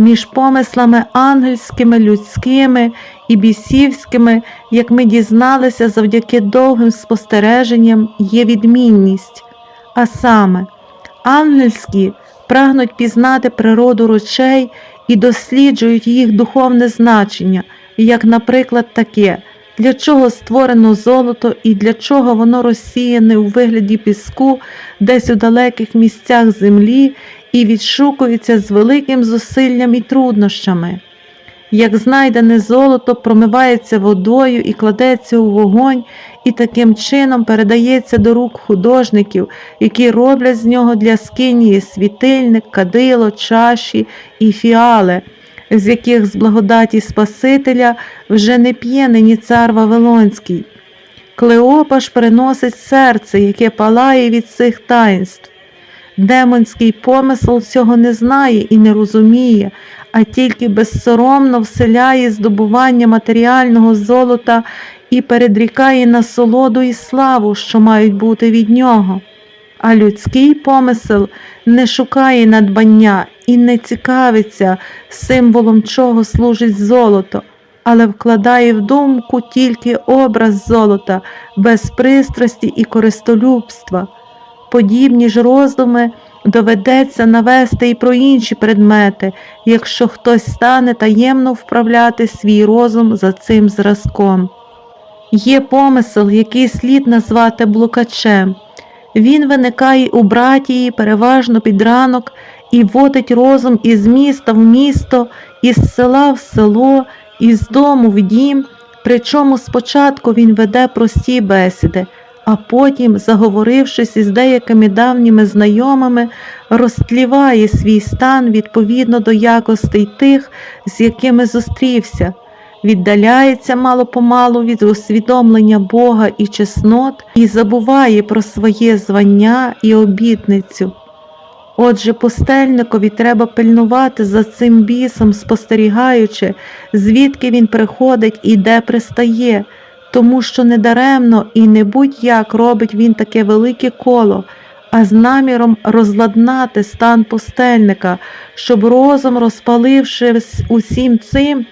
між помислами ангельськими, людськими і бісівськими, як ми дізналися завдяки довгим спостереженням, є відмінність. А саме, ангельські прагнуть пізнати природу речей і досліджують їх духовне значення, як, наприклад, таке, для чого створено золото і для чого воно розсіяне у вигляді піску десь у далеких місцях землі і відшукується з великим зусиллям і труднощами. Як знайдене золото промивається водою і кладеться у вогонь, і таким чином передається до рук художників, які роблять з нього для скинії світильник, кадило, чаші і фіали, з яких з благодаті Спасителя вже не п'є нині цар Вавилонський. Клеопа ж приносить серце, яке палає від цих таїнств. Демонський помисел цього не знає і не розуміє, а тільки безсоромно вселяє здобування матеріального золота і передрікає насолоду і славу, що мають бути від нього. А людський помисел не шукає надбання і не цікавиться символом чого служить золото, але вкладає в думку тільки образ золота, без пристрасті і користолюбства. Подібні ж роздуми доведеться навести і про інші предмети, якщо хтось стане таємно вправляти свій розум за цим зразком. Є помисел, який слід назвати блукачем. Він виникає у братії переважно під ранок і водить розум із міста в місто, із села в село, із дому в дім, причому спочатку він веде прості бесіди, а потім, заговорившись із деякими давніми знайомими, розтліває свій стан відповідно до якостей тих, з якими зустрівся, віддаляється мало-помалу від усвідомлення Бога і чеснот і забуває про своє звання і обітницю. Отже, пустельникові треба пильнувати за цим бісом, спостерігаючи, звідки він приходить і де пристає, тому що недаремно і не будь-як робить він таке велике коло, а з наміром розладнати стан пустельника, щоб розум, розпалившись усім цим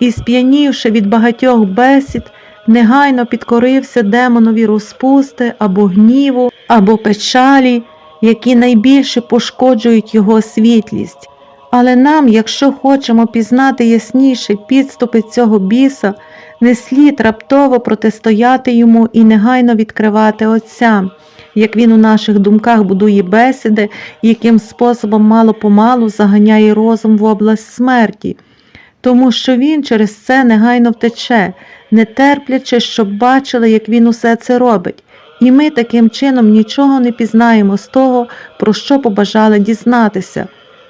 і сп'янівши від багатьох бесід, негайно підкорився демонові розпусти або гніву, або печалі, які найбільше пошкоджують його світлість. Але нам, якщо хочемо пізнати ясніше підступи цього біса, не слід раптово протистояти йому і негайно відкривати Отця, як він у наших думках будує бесіди, яким способом мало-помалу заганяє розум в область смерті, тому що він через це негайно втече, не терплячи, щоб бачили, як він усе це робить. І ми таким чином нічого не пізнаємо з того, про що побажали дізнатися.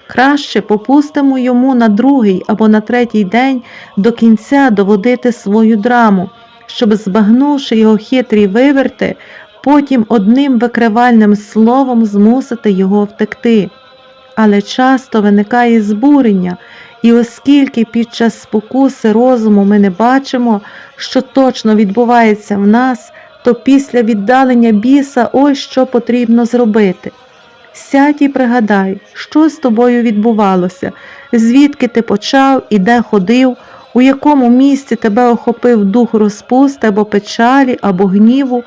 Краще попустимо йому на другий або на третій день до кінця доводити свою драму, щоб, збагнувши його хитрі виверти, потім одним викривальним словом змусити його втекти. Але часто виникає збурення, і оскільки під час спокуси розуму ми не бачимо, що точно відбувається в нас, то після віддалення біса ось що потрібно зробити. Сядь і пригадай, що з тобою відбувалося, звідки ти почав і де ходив, у якому місці тебе охопив дух розпусти або печалі, або гніву,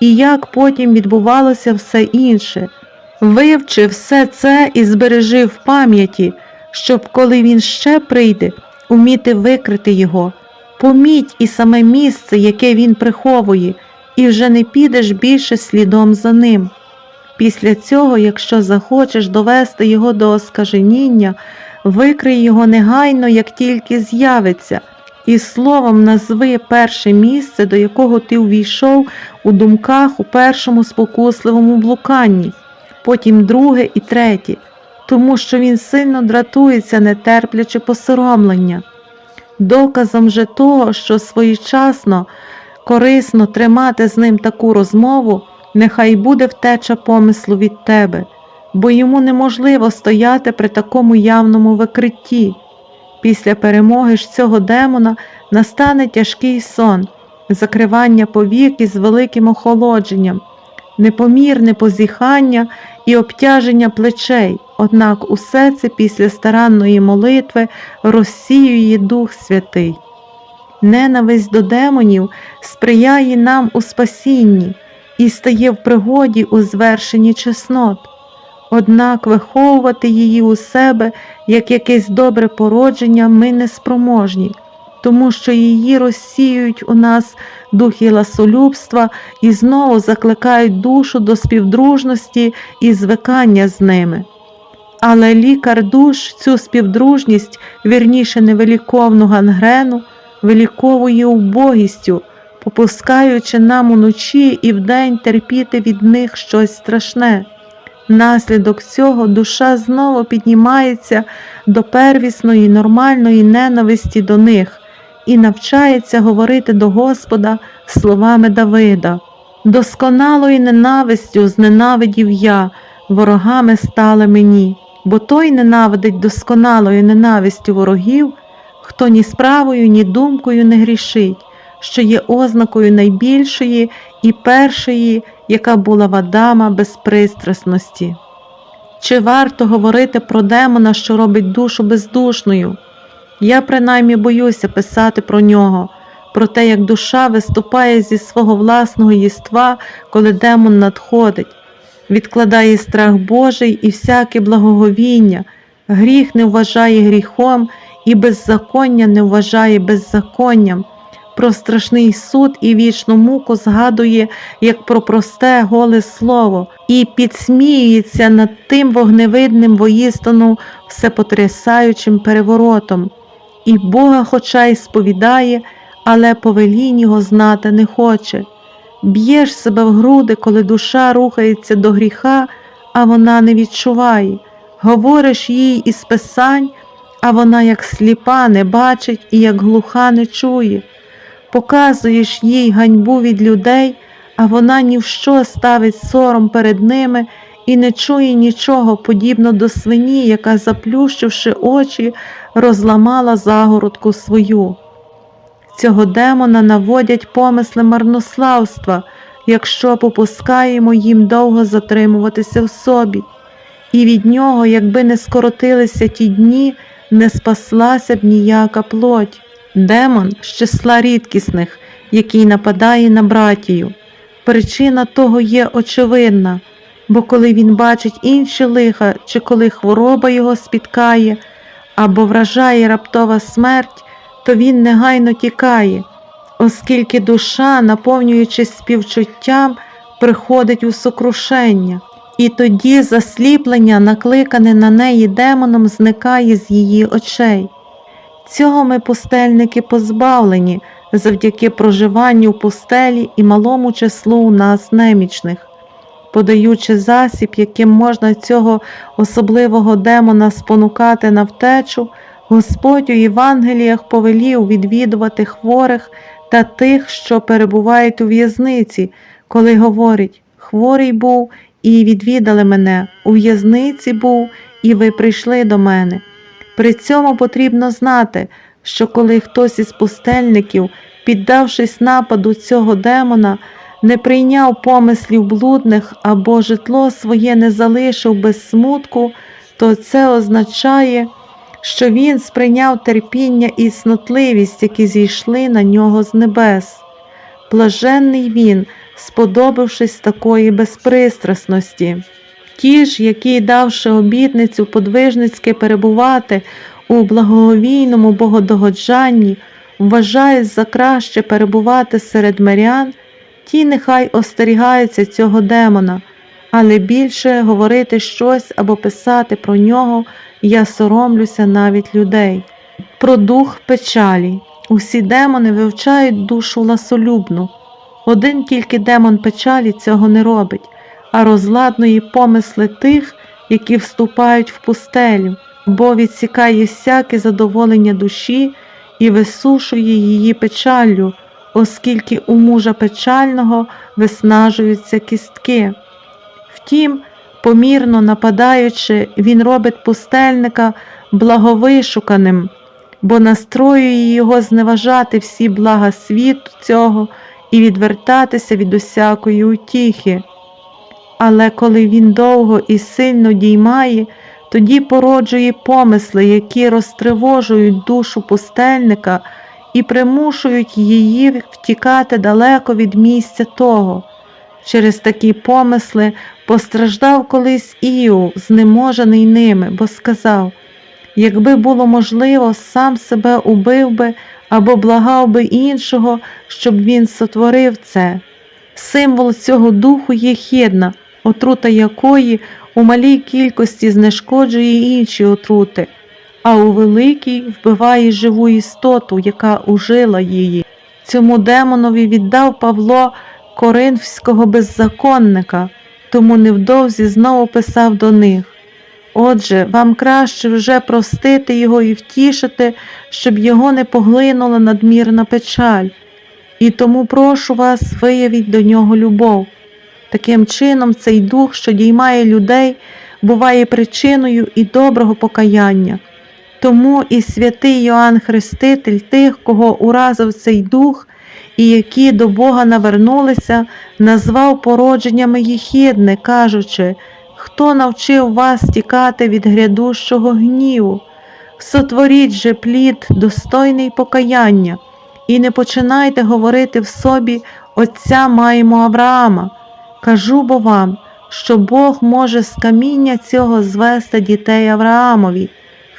і як потім відбувалося все інше. Вивчи все це і збережи в пам'яті, щоб, коли він ще прийде, уміти викрити його. Поміть і саме місце, яке він приховує, і вже не підеш більше слідом за ним. Після цього, якщо захочеш довести його до оскаженіння, викрий його негайно, як тільки з'явиться, і словом назви перше місце, до якого ти увійшов у думках у першому спокусливому блуканні, потім друге і третє, тому що він сильно дратується, не терплячи посоромлення. Доказом же того, що своєчасно корисно тримати з ним таку розмову, нехай буде втеча помислу від тебе, бо йому неможливо стояти при такому явному викритті. Після перемоги ж цього демона настане тяжкий сон, закривання повік із великим охолодженням, непомірне позіхання і обтяження плечей, однак усе це після старанної молитви розсіює Дух Святий. Ненависть до демонів сприяє нам у спасінні і стає в пригоді у звершенні чеснот. Однак виховувати її у себе як якесь добре породження ми не спроможні, тому що її розсіюють у нас духи ласолюбства і знову закликають душу до співдружності і звикання з ними. Але лікар душ цю співдружність, вірніше невеликовну гангрену, виліковує убогістю, попускаючи нам уночі і вдень терпіти від них щось страшне. Наслідок цього душа знову піднімається до первісної нормальної ненависті до них і навчається говорити до Господа словами Давида. Досконалою ненавистю зненавидів я, ворогами стали мені, бо той ненавидить досконалою ненавистю ворогів, хто ні справою, ні думкою не грішить, що є ознакою найбільшої і першої, яка була в Адама безпристрасності. Чи варто говорити про демона, що робить душу бездушною? Я принаймні боюся писати про нього, про те, як душа виступає зі свого власного єства, коли демон надходить, відкладає страх Божий і всяке благоговіння, гріх не вважає гріхом і беззаконня не вважає беззаконням. Про страшний суд і вічну муку згадує як про просте голе слово, і підсміюється над тим вогневидним воїстану всепотрясаючим переворотом, і Бога хоча й сповідає, але повелінь його знати не хоче. Б'єш себе в груди, коли душа рухається до гріха, а вона не відчуває. Говориш їй із писань, а вона як сліпа не бачить і як глуха не чує. Показуєш їй ганьбу від людей, а вона ні в що ставить сором перед ними і не чує нічого, подібно до свині, яка, заплющивши очі, розламала загородку свою. Цього демона наводять помисли марнославства, якщо попускаємо їм довго затримуватися в собі, і від нього, якби не скоротилися ті дні, не спаслася б ніяка плоть. Демон з числа рідкісних, який нападає на братію. Причина того є очевидна, бо коли він бачить інші лиха, чи коли хвороба його спіткає або вражає раптова смерть, то він негайно тікає, оскільки душа, наповнюючись співчуттям, приходить у сокрушення, і тоді засліплення, накликане на неї демоном, зникає з її очей. Цього ми пустельники позбавлені завдяки проживанню в пустелі і малому числу у нас немічних, подаючи засіб, яким можна цього особливого демона спонукати на втечу, Господь у Євангеліях повелів відвідувати хворих та тих, що перебувають у в'язниці, коли говорить Хворий був і відвідали мене, у в'язниці був, і ви прийшли до мене. При цьому потрібно знати, що коли хтось із пустельників, піддавшись нападу цього демона, не прийняв помислів блудних або житло своє не залишив без смутку, то це означає, що він сприйняв терпіння і снотливість, які зійшли на нього з небес. Блаженний він, сподобавшись такої безпристрасності. Ті ж, які, давши обітницю подвижницьки перебувати у благоговійному богодогоджанні, вважають за краще перебувати серед мирян, ті нехай остерігаються цього демона, але більше говорити щось або писати про нього я соромлюся навіть людей. Про дух печалі. Усі демони вивчають душу ласолюбну. Один тільки демон печалі цього не робить а розладної помисли тих, які вступають в пустелю, бо відсікає всяке задоволення душі і висушує її печаллю, оскільки у мужа печального виснажуються кістки. Втім, помірно нападаючи, він робить пустельника благовишуканим, бо настроює його зневажати всі блага світу цього і відвертатися від усякої утіхи. Але коли він довго і сильно діймає, тоді породжує помисли, які розтривожують душу пустельника і примушують її втікати далеко від місця того. Через такі помисли постраждав колись Іов, знеможений ними, бо сказав якби було можливо, сам себе убив би або благав би іншого, щоб він сотворив це. Символ цього духу є хідна, отрута якої у малій кількості знешкоджує інші отрути, а у великій вбиває живу істоту, яка ужила її. Цьому демонові віддав Павло коринфського беззаконника, тому невдовзі знову писав до них. Отже, вам краще вже простити його і втішити, щоб його не поглинула надмірна печаль. І тому прошу вас, виявіть до нього любов. Таким чином, цей дух, що діймає людей, буває причиною і доброго покаяння. Тому і святий Йоанн Хреститель тих, кого уразив цей дух, і які до Бога навернулися, назвав породженнями їхідне, кажучи, хто навчив вас тікати від грядущого гніву? Сотворіть же плід, достойний покаяння, і не починайте говорити в собі Отця маємо Авраама. Кажу бо вам, що Бог може з каміння цього звести дітей Авраамові.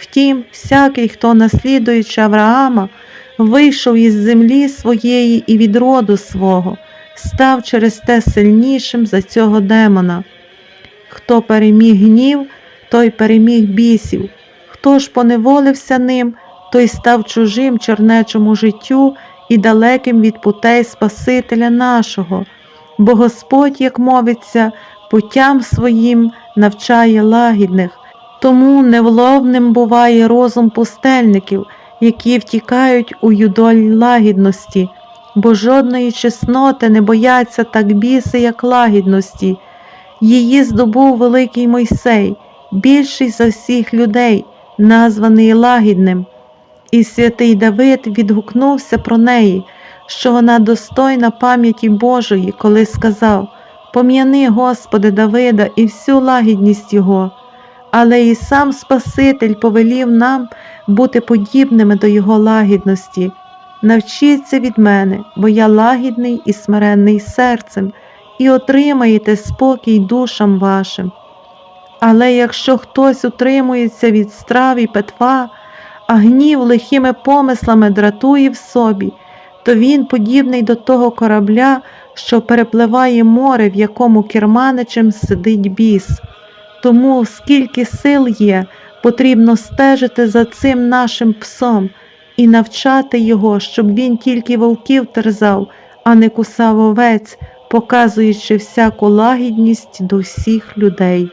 Втім, всякий, хто, наслідуючи Авраама, вийшов із землі своєї і від роду свого, став через те сильнішим за цього демона. Хто переміг гнів, той переміг бісів, хто ж поневолився ним, той став чужим чернечому життю і далеким від путей Спасителя нашого, бо Господь, як мовиться, путям своїм навчає лагідних, тому невловним буває розум пустельників, які втікають у юдоль лагідності, бо жодної чесноти не бояться так біси, як лагідності. Її здобув великий Мойсей, більший за всіх людей, названий лагідним. І святий Давид відгукнувся про неї, що вона достойна пам'яті Божої, коли сказав Пом'яни, Господи Давида, і всю лагідність Його, але і сам Спаситель повелів нам бути подібними до Його лагідності. Навчіться від мене, бо я лагідний і смиренний серцем, і отримаєте спокій душам вашим. Але якщо хтось утримується від страв і петва, а гнів лихими помислами дратує в собі, то він подібний до того корабля, що перепливає море, в якому керманичем сидить біс. Тому, скільки сил є, потрібно стежити за цим нашим псом і навчати його, щоб він тільки вовків терзав, а не кусав овець, показуючи всяку лагідність до всіх людей.